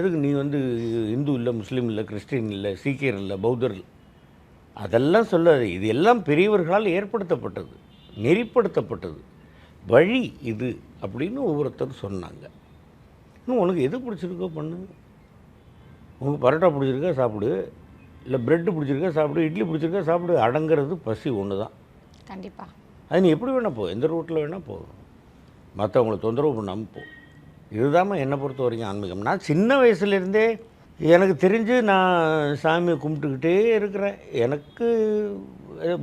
எதுக்கு நீ வந்து இந்து இல்லை முஸ்லீம் இல்லை கிறிஸ்டின் இல்லை சீக்கியர் இல்லை பௌத்தர் அதெல்லாம் சொல்லாது. இது எல்லாம் பெரியவர்களால் ஏற்படுத்தப்பட்டது நெறிப்படுத்தப்பட்டது. வழி இது அப்படின்னு ஒவ்வொருத்தரும் சொன்னாங்க. இன்னும் உனக்கு எது பிடிச்சிருக்கோ பண்ணு. உனக்கு பரோட்டா பிடிச்சிருக்கா சாப்பிடு. இல்லை பிரெட்டு பிடிச்சிருக்கா சாப்பிடு. இட்லி பிடிச்சிருக்கா சாப்பிடு. அடங்கிறது பசி ஒன்று தான். கண்டிப்பாக அது நீ எப்படி வேணால் போ. எந்த ரூட்டில் வேணால் போ. மற்றவங்களை தொந்தரவு பண்ணாமல் போ. இதுதாம்மா என்னை பொறுத்த வரைக்கும் ஆன்மீகம். நான் சின்ன வயசுலேருந்தே எனக்கு தெரிஞ்சு நான் சாமியை கும்பிட்டுக்கிட்டே இருக்கிறேன். எனக்கு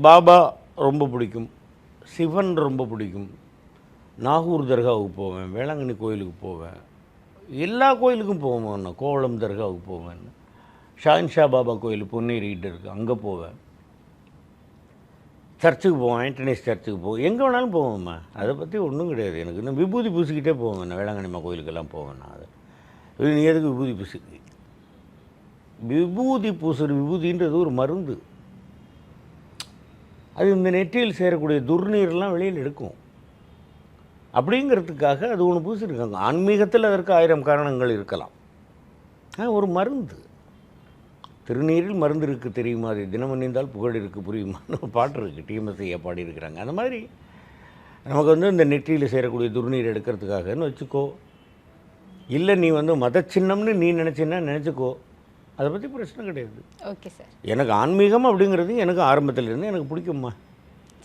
பாபா ரொம்ப பிடிக்கும். சிவன் ரொம்ப பிடிக்கும். நாகூர் தர்காவுக்கு போவேன் வேளாங்கண்ணி கோயிலுக்கு போவேன். எல்லா கோயிலுக்கும் போவேன் நான். கோவளம் தர்காவுக்கு போவேன். ஷான்ஷா பாபா கோயில் பொன்னேறிக்கிட்டு இருக்குது அங்கே போவேன். சர்ச்சுக்கு போவேன் ஆண்டனிஸ் சர்ச்சுக்கு போவேன் எங்கே வேணாலும் போவேம்மா. அதை பற்றி ஒன்றும் கிடையாது எனக்கு. இன்னும் விபூதி பூசிக்கிட்டே போவேன் நான். வேளாங்கண்ணிம்மா கோயிலுக்கெல்லாம் போவேன் நான் அது. இது நீ எதுக்கு விபூதி பூசி? விபூதி பூசுற விபூதின்றது ஒரு மருந்து. அது இந்த நெற்றியில் சேரக்கூடிய துர்நீர்லாம் வெளியில் எடுக்கும். அப்படிங்கிறதுக்காக அது ஒன்று பூசிருக்காங்க. ஆன்மீகத்தில் அதற்கு ஆயிரம் காரணங்கள் இருக்கலாம். ஆ, ஒரு மருந்து. திருநீரில் மருந்து இருக்குது தெரியுமா? அது தினம் நீந்தால் புகழ் இருக்குது புரியுமான்னு பாட்டு இருக்குது டிஎம்எஸ்ஐயா பாடியிருக்கிறாங்க. அந்த மாதிரி நமக்கு வந்து இந்த நெற்றியில் சேரக்கூடிய துர்நீர் எடுக்கிறதுக்காகன்னு வச்சுக்கோ. இல்லை நீ வந்து மத சின்னம்னு நீ நினச்சின்னா நினச்சிக்கோ. அதை பற்றி பிரச்சனை கிடையாது. ஓகே சார் எனக்கு ஆன்மீகம் அப்படிங்கிறது எனக்கு ஆரம்பத்திலேருந்து எனக்கு பிடிக்கும்மா.